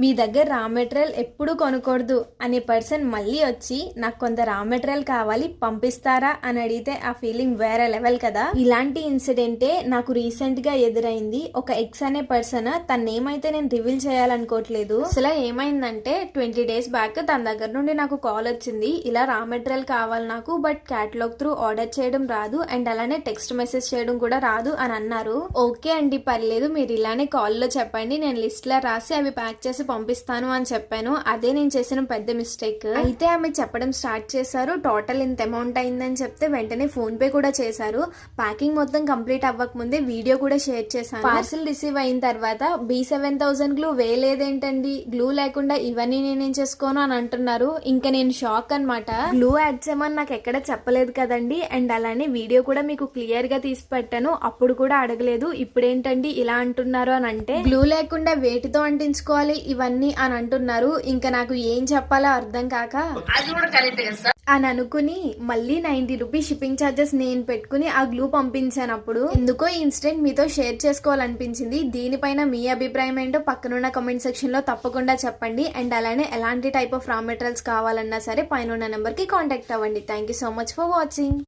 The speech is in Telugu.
మీ దగ్గర రా మెటీరియల్ ఎప్పుడు కొనకూడదు అనే పర్సన్ మళ్ళీ వచ్చి నాకు కొంత రా మెటీరియల్ కావాలి పంపిస్తారా? అని అడిగితే ఆ ఫీలింగ్ వేరే లెవెల్ కదా. ఇలాంటి ఇన్సిడెంటే నాకు రీసెంట్గా ఎదురైంది. ఒక ఎక్స్ అనే పర్సన్ తన నేమ్ అయితే నేను రివీల్ చేయాలనుకోవట్లేదు. అసలు ఏమైందంటే ట్వంటీ డేస్ బ్యాక్ తన దగ్గర నుండి నాకు కాల్ వచ్చింది. ఇలా రా మెటీరియల్ కావాలి నాకు బట్ క్యాటలాగ్ త్రూ ఆర్డర్ చేయడం రాదు అండ్ అలానే టెక్స్ట్ మెసేజ్ చేయడం కూడా రాదు అని అన్నారు. ఓకే అండి పర్లేదు. మీరు ఇలానే కాల్లో చెప్పండి. నేను లిస్ట్లో రాసి అవి ప్యాక్ చేసి పంపిస్తాను అని చెప్పాను. అదే నేను చేసిన పెద్ద మిస్టేక్ అయితే ఆమె చెప్పడం స్టార్ట్ చేశారు. టోటల్ ఇంత అమౌంట్ అయిందని చెప్తే వెంటనే ఫోన్ పే కూడా చేశారు. ప్యాకింగ్ మొత్తం కంప్లీట్ అవ్వక ముందే వీడియో కూడా షేర్ చేశాను. పార్సిల్ రిసీవ్ అయిన తర్వాత బి సెవెన్ థౌసండ్ గ్లూ వేలేదేంటండి గ్లూ లేకుండా ఇవన్నీ నేనేం చేసుకోను అని అంటున్నారు. ఇంకా నేను షాక్ అనమాట గ్లూ యాడ్ చేయమని నాకు ఎక్కడ చెప్పలేదు కదండి. అండ్ అలానే వీడియో కూడా మీకు క్లియర్గా తీసి పెట్టాను. అప్పుడు కూడా అడగలేదు. ఇప్పుడేంటండి ఇలా అంటున్నారు అని అంటే గ్లూ లేకుండా వేటితో అంటించుకోవాలి? ఇవన్నీ అని అంటున్నారు. ఇంకా నాకు ఏం చెప్పాలో అర్థం కాక అని అనుకుని మళ్ళీ నైన్టీ రూపీస్ షిప్పింగ్ ఛార్జెస్ నేను పెట్టుకుని ఆ గ్లూ పంపించాను అప్పుడు. ఎందుకో ఈ ఇన్సిడెంట్ మీతో షేర్ చేసుకోవాలనిపించింది. దీనిపైన మీ అభిప్రాయం ఏంటో పక్కనున్న కమెంట్ సెక్షన్లో తప్పకుండా చెప్పండి. అండ్ అలానే ఎలాంటి టైప్ ఆఫ్ రా మెటీరియల్స్ కావాలన్నా సరే పైన ఉన్న నెంబర్కి కాంటాక్ట్ అవ్వండి. Thank you so much for watching